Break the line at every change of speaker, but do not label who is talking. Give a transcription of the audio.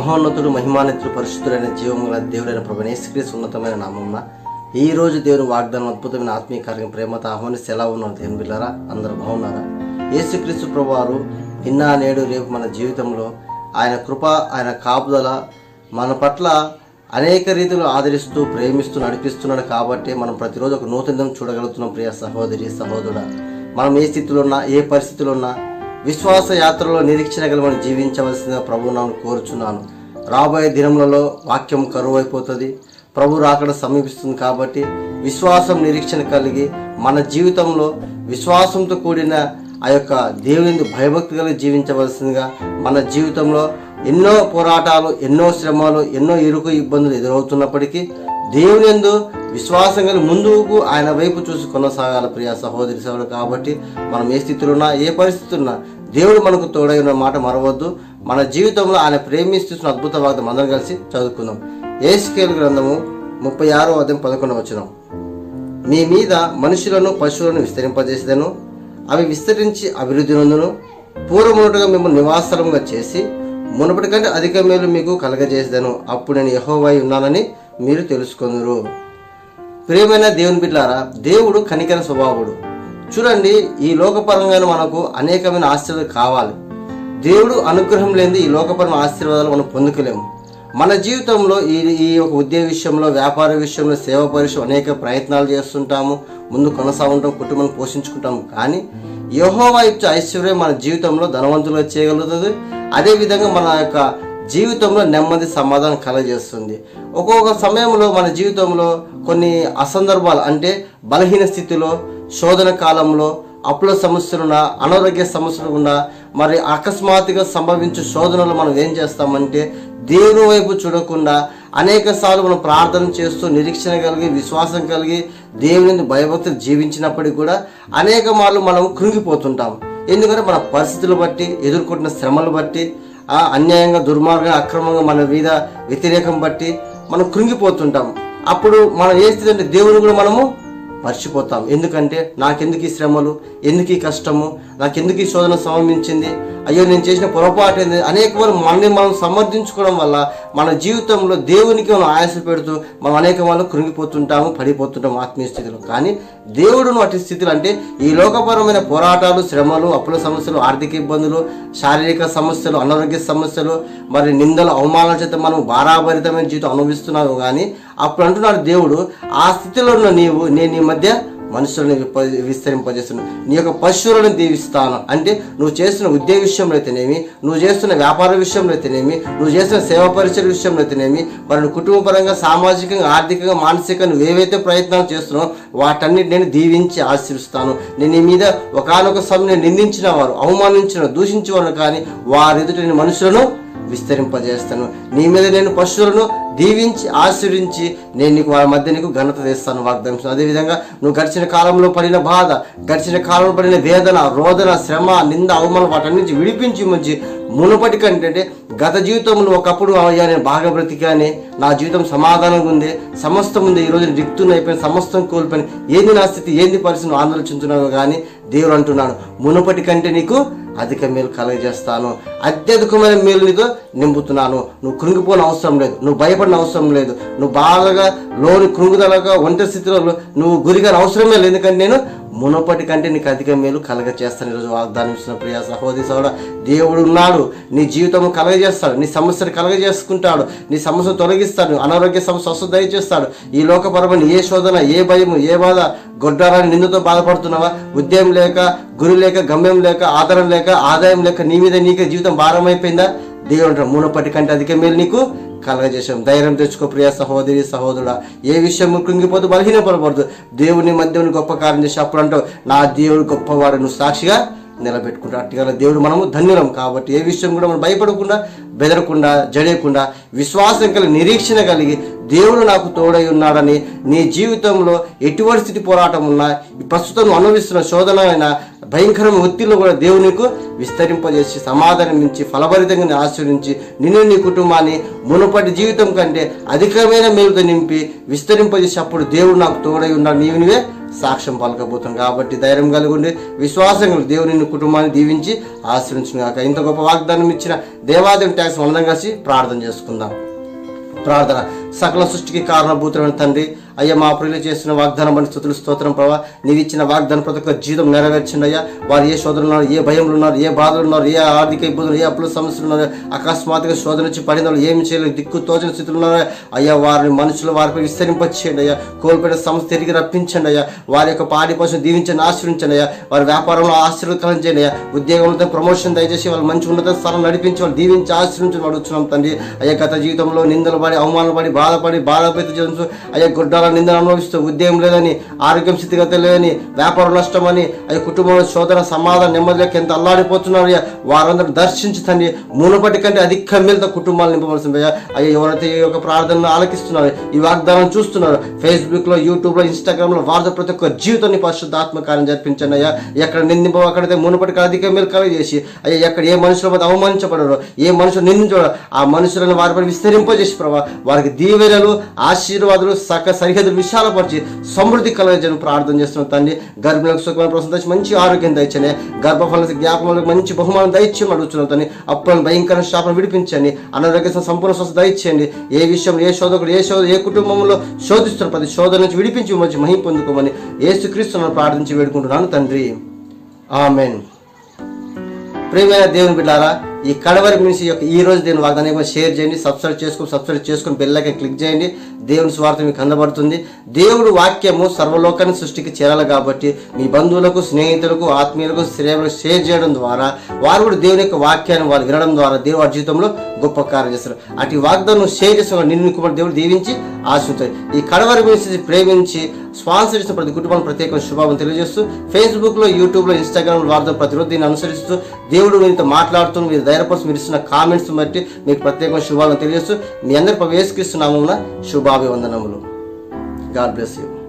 మహోన్నతుడు మహిమానితుడు పరిశుద్ధుడైన జీవం గల దేవుడైన ప్రభు యేసుక్రీస్తు ఉన్నతమైన నామమున ఈ రోజు దేవుని వాగ్దానం అద్భుతమైన ఆత్మీయ కార్యం ప్రేమతో ఆహ్వానిస్తే ఎలా ఉన్నారు దేవుని బిళ్ళారా? అందరూ బాగున్నారా? యేసుక్రీస్తు ప్రభు వారు నిన్న నేడు రేపు మన జీవితంలో ఆయన కృప ఆయన కాపుదల మన పట్ల అనేక రీతిలో ఆదరిస్తూ ప్రేమిస్తూ నడిపిస్తున్నాడు కాబట్టి మనం ప్రతిరోజు ఒక నూతనం చూడగలుగుతున్నాం ప్రియ సహోదరి సహోదరుడు. మనం ఏ స్థితిలో ఉన్నా ఏ పరిస్థితిలో ఉన్నా విశ్వాస యాత్రలో నిరీక్షణ గల మనం జీవించవలసిన ప్రభు నన్ను కోరుచున్నాను. రాబోయే దినములలో వాక్యం కరువు అయిపోతుంది ప్రభు రాకడ సమీపిస్తుంది కాబట్టి విశ్వాసం నిరీక్షణ కలిగి మన జీవితంలో విశ్వాసంతో కూడిన ఆ యొక్క దేవుని భయభక్తి కలిగి జీవించవలసిందిగా మన జీవితంలో ఎన్నో పోరాటాలు ఎన్నో శ్రమలు ఎన్నో ఇరుకు ఇబ్బందులు ఎదురవుతున్నప్పటికీ దేవుని విశ్వాసం కలిగి ముందుకు ఆయన వైపు చూసి కొనసాగాల ప్రియ సహోదరి సహోదరు కాబట్టి మనం ఏ స్థితిలో ఉన్నా ఏ పరిస్థితి ఉన్నా దేవుడు మనకు తోడై ఉన్న మాట మరవద్దు. మన జీవితంలో ఆయన ప్రేమిస్తున్న అద్భుత వాగ్దం అందరం కలిసి చదువుకుందాం. ఏసుకేలు గ్రంథము ముప్పై ఆరో అధ్యాయం పదకొండు వచ్చినాం మీ మీద మనుషులను పశువులను విస్తరింపజేసేదను. అవి విస్తరించి అభివృద్ధి నందును. పూర్వమునటుగా మిమ్మల్ని నివాసంగా చేసి మునపటి కంటే అధిక మేలు మీకు కలగజేసేదను. అప్పుడు నేను యహోవై ఉన్నానని మీరు తెలుసుకుందరు. ప్రియమైన దేవుని బిడ్డారా దేవుడు కనికర స్వభావుడు. చూడండి ఈ లోకపరంగా మనకు అనేకమైన ఆశీర్వాదాలు కావాలి. దేవుడు అనుగ్రహం లేని ఈ లోకపరమైన ఆశీర్వాదాలు మనం పొందుకోలేము. మన జీవితంలో ఈ ఈ యొక్క ఉద్యోగ విషయంలో వ్యాపార విషయంలో సేవ పరిశ్రమ అనేక ప్రయత్నాలు చేస్తుంటాము ముందు కొనసాగుంటాం కుటుంబాన్ని పోషించుకుంటాము. కానీ యహోవా ఇచ్చే ఐశ్వర్యం మన జీవితంలో ధనవంతులుగా చేయగలుగుతుంది. అదేవిధంగా మన యొక్క జీవితంలో నెమ్మది సమాధానం కలగజేస్తుంది. ఒక్కొక్క సమయంలో మన జీవితంలో కొన్ని అసందర్భాలు అంటే బలహీన స్థితిలో శోధన కాలంలో అప్పుల సమస్యలున్నా అనారోగ్య సమస్యలు ఉన్నా మరి అకస్మాత్తుగా సంభవించే శోధనలు మనం ఏం చేస్తామంటే దేవుని వైపు చూడకుండా అనేక సార్లు మనం ప్రార్థన చేస్తూ నిరీక్షణ కలిగి విశ్వాసం కలిగి దేవుని భయభక్తులు జీవించినప్పటికీ కూడా అనేక మార్లు మనం కృంగిపోతుంటాం. ఎందుకంటే మన పరిస్థితులు బట్టి ఎదుర్కొంటున్న శ్రమలు బట్టి ఆ అన్యాయంగా దుర్మార్గంగా అక్రమంగా మన మీద వ్యతిరేకం బట్టి మనం కృంగిపోతుంటాం. అప్పుడు మనం ఏ స్థితి అంటే దేవుని కూడా మనము మర్చిపోతాం. ఎందుకంటే నాకెందుకు ఈ శ్రమలు? ఎందుకు ఈ కష్టము? నాకెందుకు ఈ శోధన సంభవించింది అయ్యో నేను చేసిన పొరపాటు ఏంది? అనేక మంది మనల్ని మనం సమర్థించుకోవడం వల్ల మన జీవితంలో దేవునికి మనం ఆయాస పెడుతూ మనం అనేక వాళ్ళు కృంగిపోతుంటాము పడిపోతుంటాము ఆత్మీయ స్థితిలో. కానీ దేవుడు వాటి స్థితిలో అంటే ఈ లోకపరమైన పోరాటాలు శ్రమలు అప్పుల సమస్యలు ఆర్థిక ఇబ్బందులు శారీరక సమస్యలు అనారోగ్య సమస్యలు మరి నిందలు అవమానాల చేత మనం భారాభరితమైన జీవితం అనుభవిస్తున్నాము కానీ అప్పుడు అంటున్నాడు దేవుడు ఆ స్థితిలో ఉన్న నీవు నేను ఈ మధ్య మనుషులను విస్తరింపజేస్తున్నాను నీ యొక్క పశువులను దీవిస్తాను. అంటే నువ్వు చేస్తున్న ఉద్యోగ విషయంలో అయితేనేమి నువ్వు చేస్తున్న వ్యాపార విషయంలో అయితేనేమి నువ్వు చేస్తున్న సేవా పరిచయ విషయంలో అయితేనేమి మరి కుటుంబపరంగా సామాజికంగా ఆర్థికంగా మానసికంగా నువ్వు ఏవైతే ప్రయత్నాలు చేస్తున్నావో వాటన్నిటి నేను దీవించి ఆశీర్స్తాను నేను నీ మీద ఒకనొక సమయం నిందించిన వారు అవమానించిన దూషించిన వారు కానీ వారి ఎదుట నేను మనుషులను విస్తరింపజేస్తాను. నీ మీద నేను పశువులను దీవించి ఆశ్రయించి నేను నీకు వారి మధ్య నీకు ఘనత తెస్తాను వాగ్దానం అదేవిధంగా నువ్వు గడిచిన కాలంలో పడిన బాధ గడిచిన కాలంలో పడిన వేదన రోదన శ్రమ నింద అవమానం నుంచి విడిపించి మంచి మునుపటి కంటే గత జీవితంలో ఒకప్పుడు అయ్యా నేను బాగా బ్రతికానే నా జీవితం సమాధానంగా ఉంది సమస్తం ఉంది ఈరోజు రిక్తున్న అయిపోయిన సమస్తం కోల్పోయిన. ఏంది నా స్థితి? ఏంది పరిస్థితి? ఆందోళించుతున్నావు కానీ దేవుడు అంటున్నాడు మునుపటి కంటే నీకు అధిక మేలు కలగజేస్తాను. అత్యధికమైన మేలు నీతో నింపుతున్నాను. నువ్వు కృంగిపోని అవసరం లేదు. నువ్వు భయపడిన అవసరం లేదు. నువ్వు బాగా లోని కృంగుదలగా ఒంటరి స్థితిలో నువ్వు గురిగా అవసరమే లేదు. ఎందుకంటే నేను మునపటి కంటే నీకు అధిక మేలు కలగ చేస్తాను ఈరోజు వాగ్దానం ఇచ్చిన ప్రియ సహోదరి సోడ దేవుడు ఉన్నాడు. నీ జీవితం కలగజేస్తాడు. నీ సమస్యను కలగజేసుకుంటాడు. నీ సమస్యను తొలగిస్తాడు. అనారోగ్య సమస్య స్వస్థ దయచేస్తాడు. ఈ లోకపరమైన ఏ శోధన ఏ భయము ఏ బాధ గొడ్డారాన్ని నిందతో బాధపడుతున్నావా? ఉద్యమం లేక గురి లేక గమ్యం లేక ఆధారం లేక ఆదాయం లేక నీ మీద నీకే జీవితం భారం అయిపోయిందా దేవుడు మునపటి కంటే అధిక మేలు నీకు కలగజేసాం ధైర్యం తెచ్చుకో ప్రియ సహోదరి సహోదరుడా. ఏ విషయం కృంగిపోతూ బలహీనపడకూడదు. దేవుని మధ్య గొప్ప కార్యం చేసి అప్పుడు అంటావు నా దేవుడు గొప్పవాడు నువ్వు సాక్షిగా నిలబెట్టుకుంటా. అట్టుగా దేవుడు మనము ధన్యులం కాబట్టి ఏ విషయం కూడా మనం భయపడకుండా బెదరకుండా జడేయకుండా విశ్వాసం కలిగి నిరీక్షణ కలిగి దేవుడు నాకు తోడై ఉన్నాడని నీ జీవితంలో ఎటువంటి స్థితి పోరాటం ఉన్నా ఈ ప్రస్తుతం అనుభవిస్తున్న శోధన అయినా భయంకరమైన ఒత్తిడిలో కూడా దేవునికు విస్తరింపజేసి సమాధానం ఇచ్చి ఫలభరితంగా నీ ఆశీర్వించి నిన్ను నీ కుటుంబాన్ని మునుపటి జీవితం కంటే అధికమైన మేలుతో నింపి విస్తరింపజేసి అప్పుడు దేవుడు నాకు తోడై ఉన్నాడు. నీవు సాక్ష్యం పలకబోతున్నాం కాబట్టి ధైర్యం కలిగి ఉండి విశ్వాసం దేవుని కుటుంబాన్ని దీవించి ఆశ్రయించిన కాక ఇంత గొప్ప వాగ్దానం ఇచ్చిన దేవాదేవి ట్యాక్స్ మనందరం కలిసి ప్రార్థన చేసుకుందాం. ప్రార్థన. సకల సృష్టికి కారణభూతమైన తండ్రి అయ్యా మా ప్రియులు చేసిన వాగ్దానం అని స్థుతులు స్తోత్రం ప్రభా. నీవు ఇచ్చిన వాగ్దానం ప్రతి ఒక్క జీవితం నెరవేర్చండి అయ్యా వారు ఏ శోధనలు ఉన్నారు ఏ భయంలో ఉన్నారు ఏ బాధలు ఉన్నారు ఏ ఆర్థిక ఇబ్బందులు ఏ అప్పుల సమస్యలు ఉన్నారు అకస్మాత్తుగా శోధన వచ్చి పడిన వాళ్ళు ఏమి చేయలేదు దిక్కు తోచని స్థితిలో ఉన్నారు. అయ్యా వారిని మనుషులు వారిపై విస్తరింపచేయండి అయ్యా. కోల్పోయిన సంస్థ తిరిగి రప్పించండి అయ్యా. వారి యొక్క పాడి పశువు దీవించండి ఆశ్రయించండి అయ్యా. వారి వ్యాపారంలో ఆశీర్వదం చేయండి అయ్యా. ఉద్యోగంతో ప్రమోషన్ దయచేసి వాళ్ళు మంచి ఉన్నత స్థానం నడిపించి వాళ్ళు దీవించి ఆశ్రయించని అడుగుతున్నాం తండ్రి. అయ్యా గత జీవితంలో నిందలు పడి అవమానాలు పడి బాధపడి బాధపడి అయ్యా గుడ్డాల నిందలు అనుభవిస్తూ ఉద్యోగం లేదని ఆరోగ్యం స్థితిగతి లేదని వ్యాపారం నష్టమని అది కుటుంబంలో శోధన సమాధానం నెమ్మదిలోకి ఎంత అల్లాడిపోతున్నారు అయ్యా వారందరూ దర్శించి తండ్రి మునుపటి కంటే అధిక మేలుతో కుటుంబాలు నింపవలసింది అయ్యా. ఎవరైతే ఈ యొక్క ప్రార్థనను ఆలకిస్తున్నారు ఈ వాగ్దానం చూస్తున్నారు ఫేస్బుక్లో యూట్యూబ్లో లో వారితో ప్రతి ఒక్క జీవితాన్ని పరిశుద్ధాత్మ కార్యం జరిపించండి అయ్యా. ఎక్కడ నిందింపవు అక్కడైతే మునుపటి అధిక మేలు కలుగ చేసి అయ్యా ఎక్కడ ఏ మనుషుల మీద అవమానించబడరు ఏ మనుషులు నిందించబడరు ఆ మనుషులను వారిపై విస్తరింపజేసి ప్రభావ వారికి దీవెనలు ఆశీర్వాదాలు సక సరిహద్దులు విశాలపరిచి సమృద్ధి కలగజని ప్రార్థన చేస్తున్నాం తండ్రి. గర్భిణులకు సుఖమైన ప్రసం మంచి ఆరోగ్యం దయచని గర్భఫల జ్ఞాపకంలో మంచి బహుమానం దయచేయమని అడుగుతున్నాం తండ్రి. అప్పులను భయంకర శాపం విడిపించండి. అనారోగ్య సంపూర్ణ స్వస్థ దయచేయండి. ఏ విషయంలో ఏ శోధకుడు ఏ శోధ ఏ కుటుంబంలో శోధిస్తున్న ప్రతి శోధన నుంచి విడిపించి మంచి మహిం పొందుకోమని ఏసుక్రీస్తులను ప్రార్థించి వేడుకుంటున్నాను తండ్రి. ఆమెన్. ప్రియమైన దేవుని బిడ్డారా ఈ కడవరి గురించి యొక్క ఈ రోజు దీని వాగ్దానం షేర్ చేయండి సబ్స్క్రైబ్ చేసుకుని సబ్స్క్రైబ్ చేసుకుని బెల్లైకన్ క్లిక్ చేయండి. దేవుని స్వార్థం మీకు అందబడుతుంది. దేవుడు వాక్యము సర్వలోకాన్ని సృష్టికి చేరాలి కాబట్టి మీ బంధువులకు స్నేహితులకు ఆత్మీయులకు శ్రేయులకు షేర్ చేయడం ద్వారా వారు కూడా దేవుని యొక్క వాక్యాన్ని వారు వినడం ద్వారా దేవుడు జీవితంలో గొప్ప కార్యం చేస్తారు. అటు వాగ్దానం షేర్ చేసిన నిన్ను కుమార్ దేవుడు దీవించి ఆశిస్తాయి ఈ కడవరి గురించి ప్రేమించి స్పాన్సర్ చేసిన ప్రతి కుటుంబానికి ప్రత్యేక శుభావం తెలియజేస్తూ ఫేస్బుక్లో యూట్యూబ్లో ఇన్స్టాగ్రామ్లో వార్తలు ప్రతిరోజు దీన్ని అనుసరిస్తూ దేవుడు మీతో మాట్లాడుతూ మీరు ధైర్యపరుస్తూ మీరు ఇస్తున్న కామెంట్స్ బట్టి మీకు ప్రత్యేకమైన శుభాలను తెలియజేస్తూ మీ అందరి వేసుకిస్తున్నాము శుభాభివందనములు. God bless you.